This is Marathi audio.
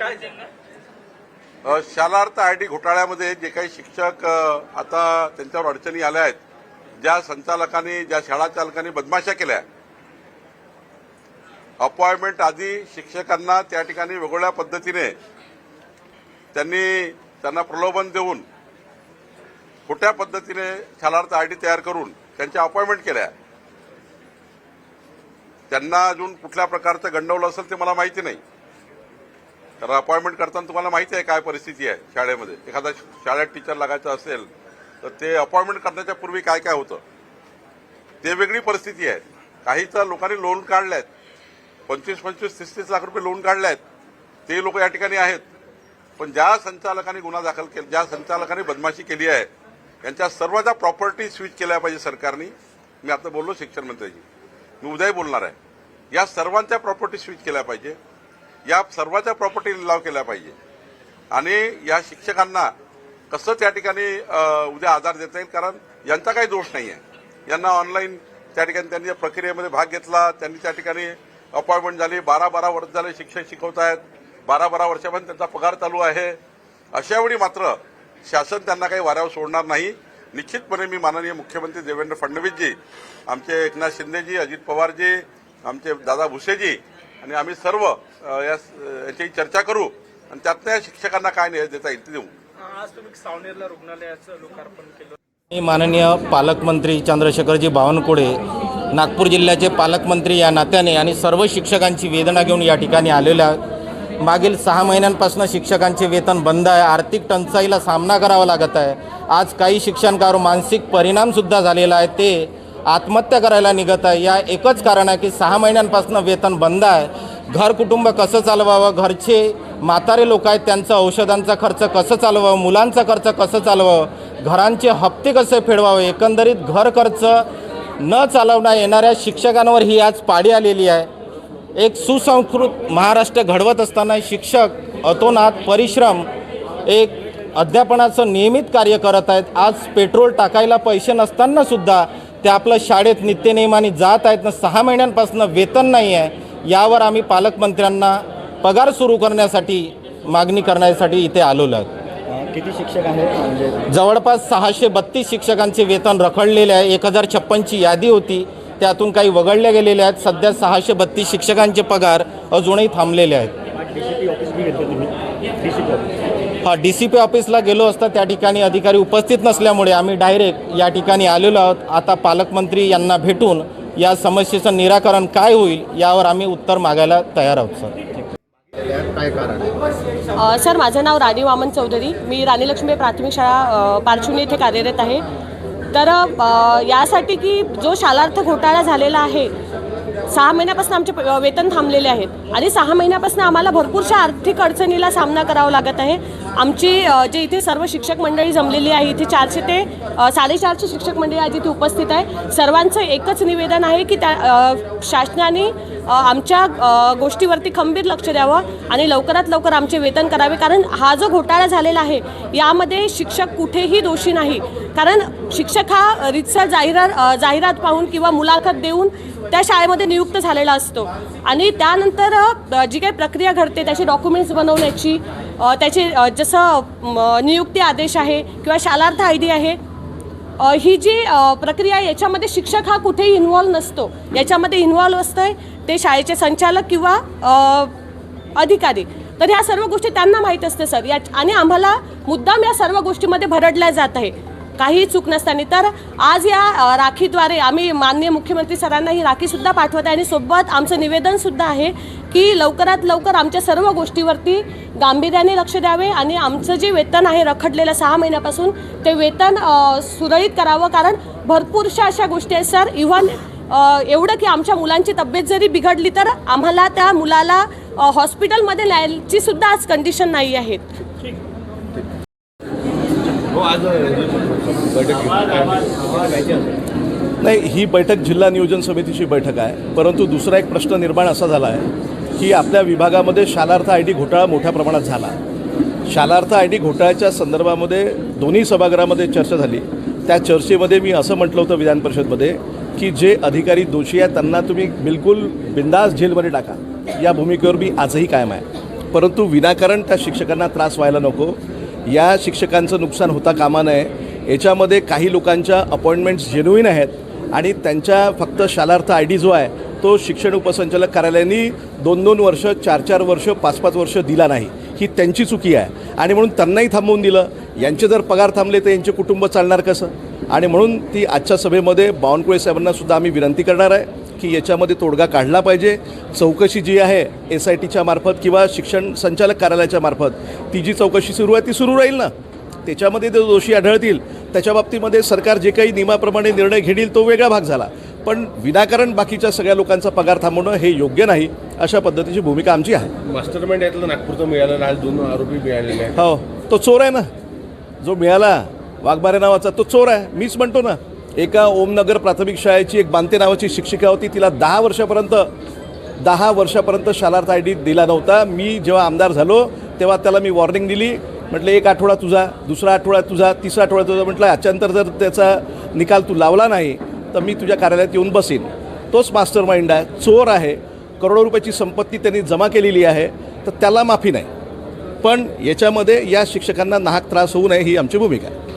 काय शालार्थ आय टी घोटाळ्यामध्ये जे काही शिक्षक आता त्यांच्यावर अडचणी आल्या आहेत ज्या संचालकांनी ज्या शाळा चालकांनी बदमाशा केल्या अपॉइंटमेंट आधी शिक्षकांना त्या ठिकाणी वेगवेगळ्या पद्धतीने त्यांनी त्यांना प्रलोभन देऊन खोट्या पद्धतीने शालार्थ आय डी तयार करून त्यांच्या अपॉइंटमेंट केल्या. त्यांना अजून कुठल्या प्रकारचं गंडवलं असेल ते मला माहिती नाही. कारण अपॉइंटमेंट करताना तुम्हाला माहिती आहे काय परिस्थिती आहे शाळेमध्ये. एखादा शाळेत टीचर लागायचं असेल तर ते अपॉइंटमेंट करण्याच्या पूर्वी काय काय होतं? ते वेगळी परिस्थिती आहे. काही तर लोकांनी लोन काढले आहेत पंचवीस पंचवीस तीस तीस लाख रुपये लोन काढले आहेत ते लोक या ठिकाणी आहेत. पण ज्या संचालकांनी गुन्हा दाखल केला ज्या संचालकांनी बदमाशी केली आहे यांच्या सर्वांच्या प्रॉपर्टी स्विच केल्या पाहिजे सरकारने. मी आता बोललो शिक्षण मंत्र्याची मी उद्याही बोलणार आहे. या सर्वांच्या प्रॉपर्टी स्विच केल्या पाहिजे. या सर्वाच्या प्रॉपर्टी लिलाव केल्या पाहिजे. आणि या शिक्षकांना कसं त्या ठिकाणी उद्या आधार देता येईल? कारण यांचा काही दोष नाही आहे यांना ऑनलाईन त्या ठिकाणी त्यांनी या प्रक्रियेमध्ये भाग घेतला त्यांनी त्या ठिकाणी अपॉइंटमेंट झाली. बारा बारा वर्ष झाले शिक्षक शिकवत आहेत बारा बारा वर्षापर्यंत त्यांचा पगार चालू आहे. अशावेळी मात्र शासन त्यांना काही वाऱ्यावर सोडणार नाही. निश्चितपणे मी माननीय मुख्यमंत्री देवेंद्र फडणवीसजी आमचे एकनाथ शिंदेजी अजित पवारजी आमचे दादा भुसेजी आणि आम्ही सर्व याची चर्चा करू आणि त्यातनं या शिक्षकांना काय न्याय देता येईल ते देऊ. आज तुम्ही सावनेरला रुग्णालयाचं लोकार्पण केलं. मी माननीय पालकमंत्री चंद्रशेखरजी बावनकुळे नागपूर जिल्ह्याचे पालकमंत्री या नात्याने आणि सर्व शिक्षकांची वेदना घेऊन या ठिकाणी आलेल्या. मागील सहा महिन्यांपासून शिक्षकांचे वेतन बंद आहे आर्थिक टंचाईला सामना करावा लागत आहे. आज काही शिक्षकांवर मानसिक परिणामसुद्धा झालेला आहे. ते आत्महत्या करायला निघत आहे. या एकच कारण आहे की सहा महिन्यांपासून वेतन बंद आहे. घर कुटुंब कसं चालवावं? घरचे म्हातारे लोक आहेत त्यांचा औषधांचा खर्च कसं चालवावं? मुलांचा खर्च कसं चालवावं? घरांचे हप्ते कसे फेडवावे? एकंदरीत घर खर्च न चालवण्या येणाऱ्या शिक्षकांवर ही आज पाडी आलेली आहे. एक सुसंस्कृत महाराष्ट्र घडवत असताना शिक्षक अतोनात परिश्रम एक अध्यापनाचं नियमित कार्य करत आहेत. आज पेट्रोल टाकायला पैसे नसताना सुद्धा ते आपलं शाळेत नित्यनेमाने जात आहेत ना सहा महिन्यांपासून वेतन नाही आहे यावर आम्ही पालकमंत्र्यांना पगार सुरू करण्यासाठी मागणी करण्यासाठी इथे आलेलो आहोत. किती शिक्षक आहेत? म्हणजे जवळपास सहाशे बत्तीस शिक्षकांचे वेतन रखडलेले आहे. एक हजार छप्पनची यादी होती. त्यातून काही वगळल्या गेलेल्या आहेत. सध्या सहाशे बत्तीस शिक्षकांचे पगार अजूनही थांबलेले आहेत. हा डी सी पी ऑफिसला गेलो असता त्या ठिकाणी अधिकारी उपस्थित नसल्यामुळे आम्ही डायरेक्ट या ठिकाणी आलेलो आहोत. आता पालकमंत्री यांना भेटून या समस्येचं निराकरण काय होईल यावर आम्ही उत्तर मागायला तयार आहोत सर. काय सर माझं नाव राणी वामन चौधरी. मी राणी लक्ष्मी प्राथमिक शाळा पारचुनी येथे कार्यरत आहे. तर यासाठी की जो शालार्थ घोटाळा झालेला आहे सहा महिन्यापासून आमचे प- वेतन थांबलेले आहेत. आणि सहा महिन्यापासून आम्हाला भरपूरशा आर्थिक अडचणीला सामना करावा लागत आहे. आमची जे इथे सर्व शिक्षक मंडळी जमलेली आहे इथे चारशे ते साडेचारशे शिक्षक मंडळी आज इथे उपस्थित आहे. सर्वांचं एकच निवेदन आहे की त्या शासनाने आमच्या गोष्टीवरती खंबीर लक्ष द्यावं आणि लवकरात लवकर आमचे वेतन करावे. कारण हा जो घोटाळा झालेला आहे यामध्ये शिक्षक कुठेही दोषी नाही. कारण शिक्षक हा रितसर जाहिरात जाहिरात पाहून किंवा मुलाखत देऊन त्या शाळेमध्ये नियुक्त झालेला असतो. आणि त्यानंतर जी काही प्रक्रिया घडते त्याचे डॉक्युमेंट्स बनवण्याची त्याचे जसं नियुक्ती आदेश आहे किंवा शालार्थ आय डी आहे ही जी प्रक्रिया आहे याच्यामध्ये शिक्षक हा कुठेही इन्व्हॉल्व नसतो. याच्यामध्ये इन्व्हॉल्व आहे ते शाळेचे संचालक किंवा अधिकारी. तर ह्या सर्व गोष्टी त्यांना माहीत असते सर. या आणि आम्हाला मुद्दाम या सर्व गोष्टीमध्ये भरडल्या जात आहे. काही चूक नसताना. तर आज या राखीद्वारे आम्ही माननीय मुख्यमंत्री सरांना ही राखीसुद्धा पाठवत आहे आणि सोबत आमचं निवेदनसुद्धा आहे की लवकरात लवकर आमच्या सर्व गोष्टीवरती गांभीर्याने लक्ष द्यावे आणि आमचं जे वेतन आहे रखडलेलं सहा महिन्यापासून ते वेतन सुरळीत करावं. कारण भरपूरशा अशा गोष्टी आहेत सर. इव्हन एवढं की आमच्या मुलांची तब्येत जरी बिघडली तर आम्हाला त्या मुलाला हॉस्पिटलमध्ये न्यायची सुद्धा आज कंडिशन नाही आहेत हो, नाही ही बैठक जिल्हा नियोजन समितीची बैठक आहे. परंतु दुसरा एक प्रश्न निर्माण असा झाला आहे की आपल्या विभागामध्ये शालार्थ आय डी घोटाळा मोठ्या प्रमाणात झाला. शालार्थ आय डी घोटाळ्याच्या संदर्भामध्ये दोन्ही सभागृहामध्ये चर्चा झाली. त्या चर्चेमध्ये मी असं म्हटलं होतं विधान परिषदमध्ये की जे अधिकारी दोषी आहेत त्यांना तुम्ही बिलकुल बिंदास जेलमध्ये टाका. या भूमिकेवर मी आजही कायम आहे. परंतु विनाकारण त्या शिक्षकांना त्रास व्हायला नको. या शिक्षकांचं नुकसान होता कामा नये. याच्यामध्ये काही लोकांच्या अपॉइंटमेंट्स जेन्युईन आहेत आणि त्यांच्या फक्त शालार्थ आय डी जो आहे तो शिक्षण उपसंचालक कार्यालयांनी दोन दोन वर्ष चार चार वर्ष पाच पाच वर्ष दिला नाही. ही त्यांची चुकी आहे. आणि म्हणून त्यांनाही थांबवून दिलं. यांचे जर पगार थांबले तर यांचे कुटुंब चालणार कसं? आणि म्हणून ती आजच्या सभेमध्ये बावनकुळे साहेबांना सुद्धा आम्ही विनंती करणार आहे की याच्यामध्ये तोडगा काढला पाहिजे. चौकशी जी आहे एस आय टीच्या मार्फत किंवा शिक्षण संचालक कार्यालयाच्या मार्फत ती जी चौकशी सुरू आहे ती सुरू राहील ना? त्याच्यामध्ये जे दोषी आढळतील त्याच्या बाबतीमध्ये सरकार जे काही नियमाप्रमाणे निर्णय घेईल तो वेगळा भाग झाला. पण विनाकारण बाकीच्या सगळ्या लोकांचा पगार थांबवणं हे योग्य नाही अशा पद्धतीची भूमिका आमची आहे. मास्टर माइंड यातलं नागपूरचं मिळालं आज दोन आरोपी मिळालेले आहेत. हो तो चोर आहे ना. जो मिळाला वाघमारे नावाचा तो चोर आहे. मीच म्हणतो ना एका ओमनगर प्राथमिक शाळेची एक बांते नावाची शिक्षिका होती. तिला दहा वर्षापर्यंत दहा वर्षापर्यंत शालार्थ आय डी दिला नव्हता. मी जेव्हा आमदार झालो तेव्हा त्याला मी वॉर्निंग दिली. म्हटलं एक आठवडा तुझा दुसरा आठवडा तुझा तिसरा आठवडा तुझा. म्हटलं याच्यानंतर जर त्याचा निकाल तू लावला नाही तर मी तुझ्या कार्यालयात येऊन बसेन. तोच मास्टर माइंड आहे चोर आहे करोडो रुपयाची संपत्ती त्यांनी जमा केलेली आहे तर त्याला माफी नाही. पण याच्यामध्ये या शिक्षकांना नाहक त्रास होऊ नये ही आमची भूमिका आहे.